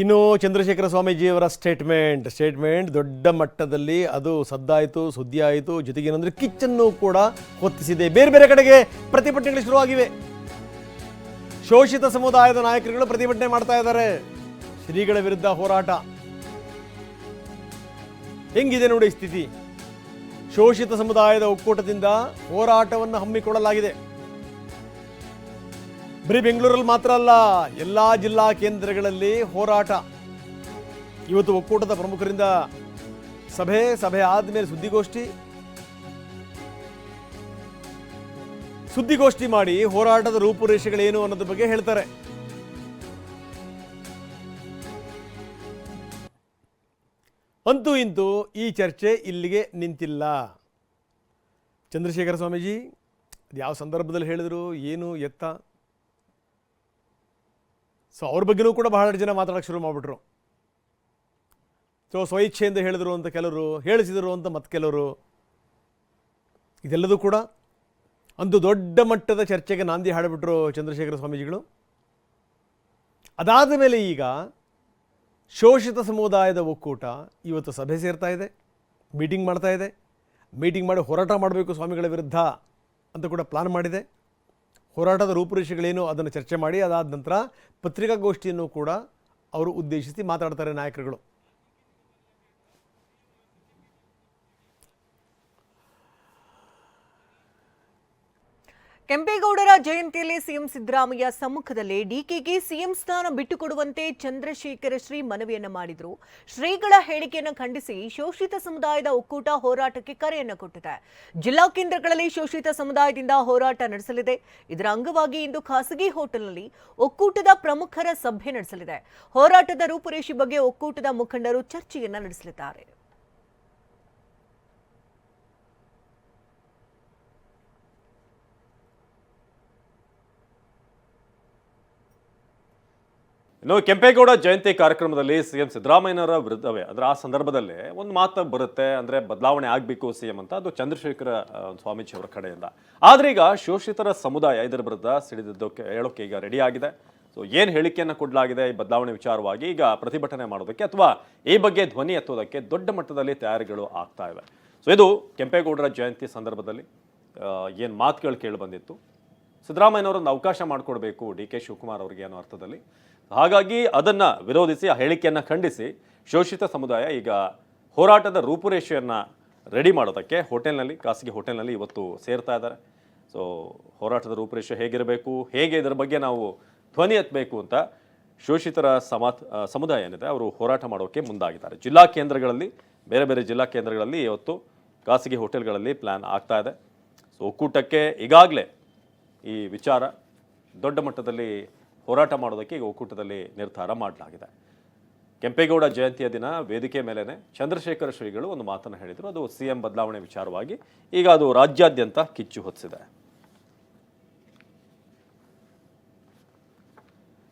ಇನ್ನು ಚಂದ್ರಶೇಖರ ಸ್ವಾಮೀಜಿಯವರ statement statement ದೊಡ್ಡ ಮಟ್ಟದಲ್ಲಿ ಅದು ಸದ್ದಾಯಿತು ಸುದ್ದಿ ಆಯಿತು ಏನಂದ್ರೆ ಕಿಚ್ಚನ್ನು ಕೂಡ ಹೊತ್ತಿಸಿದೆ. ಬೇರೆ ಬೇರೆ ಕಡೆಗೆ ಪ್ರತಿಭಟನೆಗಳು ಶುರುವಾಗಿವೆ. ಶೋಷಿತ ಸಮುದಾಯದ ನಾಯಕರುಗಳು ಪ್ರತಿಭಟನೆ ಮಾಡ್ತಾ ಇದ್ದಾರೆ. ಶ್ರೀಗಳ ವಿರುದ್ಧ ಹೋರಾಟ. ಹೆಂಗಿದೆ ನೋಡಿ ಸ್ಥಿತಿ? ಶೋಷಿತ ಸಮುದಾಯದ ಒಕ್ಕೂಟದಿಂದ ಹೋರಾಟವನ್ನು ಹಮ್ಮಿಕೊಳ್ಳಲಾಗಿದೆ. ಬರೀ ಬೆಂಗಳೂರಲ್ಲಿ ಮಾತ್ರ ಅಲ್ಲ, ಎಲ್ಲ ಜಿಲ್ಲಾ ಕೇಂದ್ರಗಳಲ್ಲಿ ಹೋರಾಟ. ಇವತ್ತು ಒಕ್ಕೂಟದ ಪ್ರಮುಖರಿಂದ ಸಭೆ ಸಭೆ ಆದಮೇಲೆ ಸುದ್ದಿಗೋಷ್ಠಿ. ಸುದ್ದಿಗೋಷ್ಠಿ ಮಾಡಿ ಹೋರಾಟದ ರೂಪುರೇಷೆಗಳೇನು ಅನ್ನೋದ್ರ ಬಗ್ಗೆ ಹೇಳ್ತಾರೆ. ಅಂತೂ ಇಂತೂ ಈ ಚರ್ಚೆ ಇಲ್ಲಿಗೆ ನಿಂತಿಲ್ಲ. ಚಂದ್ರಶೇಖರ ಸ್ವಾಮೀಜಿ ಯಾವ ಸಂದರ್ಭದಲ್ಲಿ ಹೇಳಿದರು, ಏನು ಎತ್ತ? ಸೊ ಅವ್ರ ಬಗ್ಗೆನೂ ಕೂಡ ಬಹಳಷ್ಟು ಜನ ಮಾತಾಡೋಕ್ಕೆ ಶುರು ಮಾಡಿಬಿಟ್ರು. ಸೊ ಸ್ವಇಚ್ಛೆಯಿಂದ ಹೇಳಿದ್ರು ಅಂತ ಕೆಲವರು, ಹೇಳಿಸಿದರು ಅಂತ ಮತ್ತೆ ಕೆಲವರು. ಇದೆಲ್ಲದೂ ಕೂಡ ಒಂದು ದೊಡ್ಡ ಮಟ್ಟದ ಚರ್ಚೆಗೆ ನಾಂದಿ ಹಾಡಿಬಿಟ್ರು ಚಂದ್ರಶೇಖರ ಸ್ವಾಮೀಜಿಗಳು. ಅದಾದ ಮೇಲೆ ಈಗ ಶೋಷಿತ ಸಮುದಾಯದ ಒಕ್ಕೂಟ ಇವತ್ತು ಸಭೆ ಸೇರ್ತಾ ಇದೆ, ಮೀಟಿಂಗ್ ಮಾಡ್ತಾ ಇದೆ. ಮೀಟಿಂಗ್ ಮಾಡಿ ಹೋರಾಟ ಮಾಡಬೇಕು ಸ್ವಾಮಿಗಳ ವಿರುದ್ಧ ಅಂತ ಕೂಡ ಪ್ಲಾನ್ ಮಾಡಿದೆ. ಹೋರಾಟದ ರೂಪುರೇಷೆಗಳೇನು ಅದನ್ನು ಚರ್ಚೆ ಮಾಡಿ ಅದಾದ ನಂತರ ಪತ್ರಿಕಾಗೋಷ್ಠಿಯನ್ನು ಕೂಡ ಅವರು ಉದ್ದೇಶಿಸಿ ಮಾತಾಡ್ತಾರೆ ನಾಯಕರುಗಳು. ಕೆಂಪೇಗೌಡರ ಜಯಂತಿಯಲ್ಲಿ ಸಿಎಂ ಸಿದ್ದರಾಮಯ್ಯ ಸಮ್ಮುಖದಲ್ಲಿ ಡಿಕೆಗೆ ಸಿಎಂ ಸ್ಥಾನ ಬಿಟ್ಟುಕೊಡುವಂತೆ ಚಂದ್ರಶೇಖರ ಶ್ರೀ ಮನವಿಯನ್ನ ಮಾಡಿದ್ರು. ಶ್ರೀಗಳ ಹೇಳಿಕೆಯನ್ನು ಖಂಡಿಸಿ ಶೋಷಿತ ಸಮುದಾಯದ ಒಕ್ಕೂಟ ಹೋರಾಟಕ್ಕೆ ಕರೆಯನ್ನು ಕೊಟ್ಟಿದೆ. ಜಿಲ್ಲಾ ಕೇಂದ್ರಗಳಲ್ಲಿ ಶೋಷಿತ ಸಮುದಾಯದಿಂದ ಹೋರಾಟ ನಡೆಸಲಿದೆ. ಇದರ ಅಂಗವಾಗಿ ಇಂದು ಖಾಸಗಿ ಹೋಟೆಲ್ನಲ್ಲಿ ಒಕ್ಕೂಟದ ಪ್ರಮುಖರ ಸಭೆ ನಡೆಸಲಿದೆ. ಹೋರಾಟದ ರೂಪುರೇಷೆ ಬಗ್ಗೆ ಒಕ್ಕೂಟದ ಮುಖಂಡರು ಚರ್ಚೆಯನ್ನ ನಡೆಸಲಿದ್ದಾರೆ. ಇನ್ನು ಕೆಂಪೇಗೌಡ ಜಯಂತಿ ಕಾರ್ಯಕ್ರಮದಲ್ಲಿ ಸಿಎಂ ಸಿದ್ದರಾಮಯ್ಯನವರ ವಿರುದ್ಧವೇ. ಅಂದ್ರೆ ಆ ಸಂದರ್ಭದಲ್ಲಿ ಒಂದು ಮಾತು ಬರುತ್ತೆ, ಅಂದ್ರೆ ಬದಲಾವಣೆ ಆಗಬೇಕು ಸಿಎಂ ಅಂತ, ಅದು ಚಂದ್ರಶೇಖರ ಸ್ವಾಮೀಜಿ ಅವರ ಕಡೆಯಿಂದ. ಆದ್ರೆ ಈಗ ಶೋಷಿತರ ಸಮುದಾಯ ಇದರ ವಿರುದ್ಧ ಸಿಡಿದಿದ್ದಕ್ಕೆ, ಹೇಳೋಕೆ ಈಗ ರೆಡಿ ಆಗಿದೆ. ಸೊ ಏನು ಹೇಳಿಕೆಯನ್ನು ಕೊಡಲಾಗಿದೆ ಈ ಬದಲಾವಣೆ ವಿಚಾರವಾಗಿ, ಈಗ ಪ್ರತಿಭಟನೆ ಮಾಡೋದಕ್ಕೆ ಅಥವಾ ಈ ಬಗ್ಗೆ ಧ್ವನಿ ಎತ್ತೋದಕ್ಕೆ ದೊಡ್ಡ ಮಟ್ಟದಲ್ಲಿ ತಯಾರಿಗಳು ಆಗ್ತಾ ಇವೆ. ಸೊ ಇದು ಕೆಂಪೇಗೌಡರ ಜಯಂತಿ ಸಂದರ್ಭದಲ್ಲಿ ಏನು ಮಾತುಗಳು ಕೇಳಿ ಬಂದಿತ್ತು. ಸಿದ್ದರಾಮಯ್ಯನವರೊಂದು ಅವಕಾಶ ಮಾಡಿಕೊಡ್ಬೇಕು ಡಿ ಕೆ ಶಿವಕುಮಾರ್ ಅವರಿಗೆ ಅನ್ನೋ ಅರ್ಥದಲ್ಲಿ. ಹಾಗಾಗಿ ಅದನ್ನು ವಿರೋಧಿಸಿ, ಆ ಹೇಳಿಕೆಯನ್ನು ಖಂಡಿಸಿ ಶೋಷಿತ ಸಮುದಾಯ ಈಗ ಹೋರಾಟದ ರೂಪುರೇಷೆಯನ್ನು ರೆಡಿ ಮಾಡೋದಕ್ಕೆ ಹೋಟೆಲ್ನಲ್ಲಿ, ಖಾಸಗಿ ಹೋಟೆಲ್ನಲ್ಲಿ ಇವತ್ತು ಸೇರ್ತಾ ಇದ್ದಾರೆ. ಸೊ ಹೋರಾಟದ ರೂಪುರೇಷೆ ಹೇಗಿರಬೇಕು, ಹೇಗೆ ಇದರ ಬಗ್ಗೆ ನಾವು ಧ್ವನಿ ಎತ್ತಬೇಕು ಅಂತ ಶೋಷಿತರ ಸಮಾ ಸಮುದಾಯ ಏನಿದೆ, ಅವರು ಹೋರಾಟ ಮಾಡೋಕ್ಕೆ ಮುಂದಾಗಿದ್ದಾರೆ. ಜಿಲ್ಲಾ ಕೇಂದ್ರಗಳಲ್ಲಿ, ಬೇರೆ ಬೇರೆ ಜಿಲ್ಲಾ ಕೇಂದ್ರಗಳಲ್ಲಿ ಇವತ್ತು ಖಾಸಗಿ ಹೋಟೆಲ್ಗಳಲ್ಲಿ ಪ್ಲ್ಯಾನ್ ಆಗ್ತಾ ಇದೆ. ಸೊ ಒಕ್ಕೂಟಕ್ಕೆ ಈಗಾಗಲೇ ಈ ವಿಚಾರ ದೊಡ್ಡ ಮಟ್ಟದಲ್ಲಿ ಹೋರಾಟ ಮಾಡೋದಕ್ಕೆ ಈಗ ಒಕ್ಕೂಟದಲ್ಲಿ ನಿರ್ಧಾರ ಮಾಡಲಾಗಿದೆ. ಕೆಂಪೇಗೌಡ ಜಯಂತಿಯ ದಿನ ವೇದಿಕೆ ಮೇಲೇ ಚಂದ್ರಶೇಖರ ಶ್ರೀಗಳು ಒಂದು ಮಾತನ್ನು ಹೇಳಿದರು. ಅದು ಸಿ ಎಂ ಬದಲಾವಣೆ ವಿಚಾರವಾಗಿ ಈಗ ಅದು ರಾಜ್ಯಾದ್ಯಂತ ಕಿಚ್ಚು ಹೊತ್ತಿಸಿದೆ